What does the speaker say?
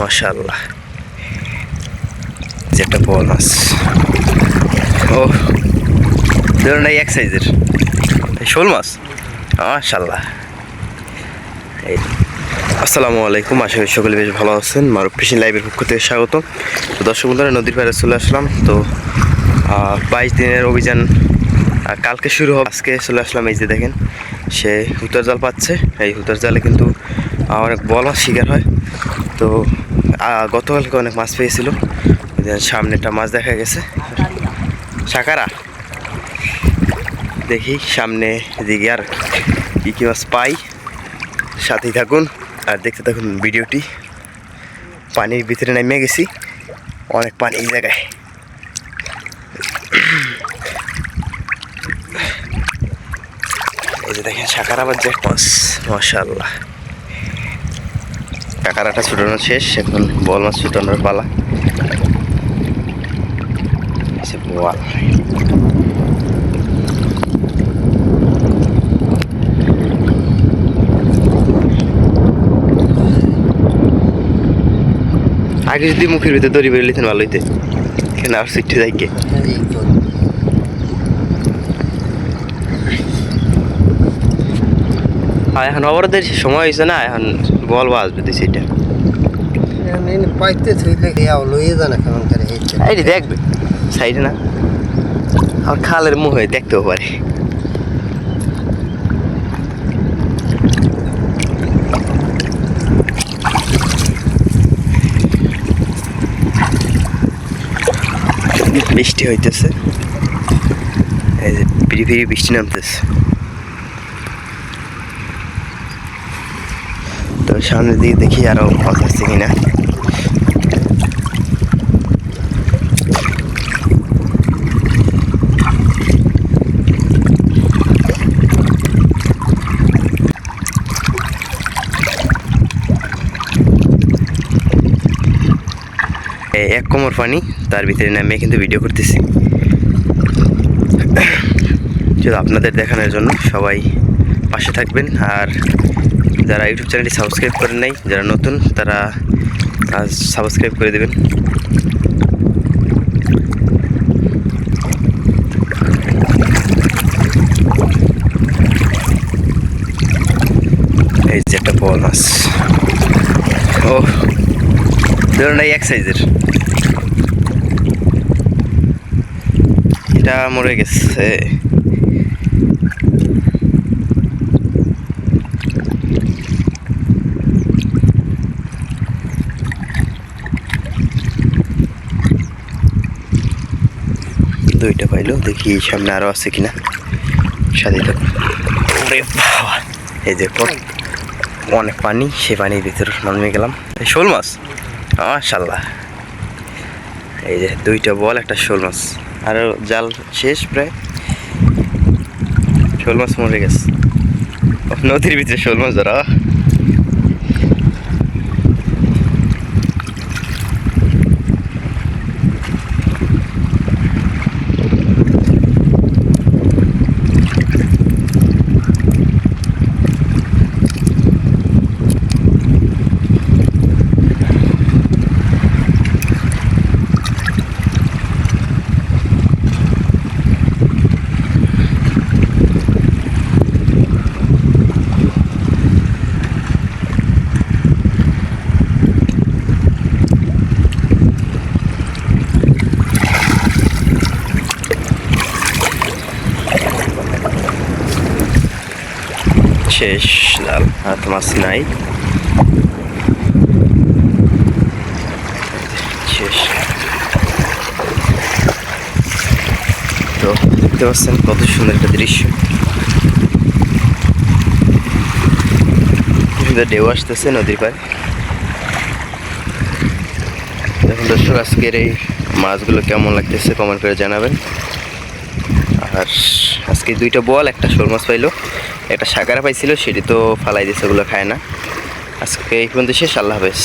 মাশাআল্লাহ। যে একটা বল মাছ ও ধরুন এই এক সাইজের। শোল মাছ? মাশাআল্লাহ। এই আসসালামু আলাইকুম, আশা করি সকলে বেশ ভালো আছেন। মারুফ ফিশিং লাইভের পক্ষ থেকে স্বাগত তো দর্শক বন্ধুরা, নদীর পাড়ে চলে আসলাম। তো বাইশ দিনের অভিযান কালকে শুরু হবে। আজকে চলে আসলাম এই যে দেখেন, সে হুতার জাল পাচ্ছে। এই হুতার জালে কিন্তু অনেক বল শিকার হয়। তো গতকালকে অনেক মাছ পেয়েছিল। যে সামনেটা মাছ দেখা গেছে। সাকারা, দেখি সামনে দিকে আর কী কী মাছ পাই। সাথেই থাকুন আর দেখতে থাকুন ভিডিওটি। পানির ভিতরে নেমে গেছি। অনেক পানি এই জায়গায়। এই যে দেখেন সাকার আবার জ্যাক মাছ। মাশাল্লাহ কাকারাটা ছুটানো শেষ, এখন বল মাছ ছুটানোর পালা। আগে যদি মুখের ভিতরে দড়ি বেরিয়ে লিতেন ভালো হইতে। কেন আর সিটটি যাই কে আর এখন অবরোধের সময় হয়েছে না এখন বল বাজবে দিছি এটা। পাইতে থইলে গিয়া লইয়ে জানা কেমন করে এই দেখবে সাইডে না আর খালের মুখ হয়ে দেখতেও পারে। বৃষ্টি হইতেছে এই যে ফিরি ফিরি বৃষ্টি নামতেছে। সামনের দিকে দেখি আরও মাছ আছে কিনা। এক কোমর পানি, তার ভিতরে নামে কিন্তু ভিডিও করতেছি। আপনাদের দেখানোর জন্য সবাই পাশে থাকবেন, আর যারা ইউটিউব চ্যানেলটি সাবস্ক্রাইব করেন নাই, যারা নতুন, তারা সাবস্ক্রাইব করে দেবেন। এই যে একটা বল মাছ। ও, ধরুন এই এক সাইজের। এটা মরে গেছে। পাইলো দেখি সামনে আরও আছে কিনা। সাথে এই যে অনেক পানি সে পানির ভিতর নামে গেলাম। শোল মাছ? মাশাল্লাহ এই যে দুইটা বল, একটা শোল মাছ। আর জাল শেষ প্রায়। শোল মাছ মরে গেছে। নদীর ভিতরে শোল মাছ ধরা। শেষ জাল আর তো মাছ নাই। শেষ। তো দেখতে পাচ্ছেন কত সুন্দর একটা দৃশ্য। সুন্দর আসতেছে নদীর পাড়ে। আজকের এই মাছগুলো কেমন লাগতেছে কমেন্ট করে জানাবেন। আর আজকে দুইটা বল, একটা শোল মাছ পাইলো। একটা সাকারা পাইছিল, সেটি তো ফালাই দিয়েছে ওগুলো খায় না। আজকে এই পর্যন্ত শেষ, আল্লাহ হাফেজ।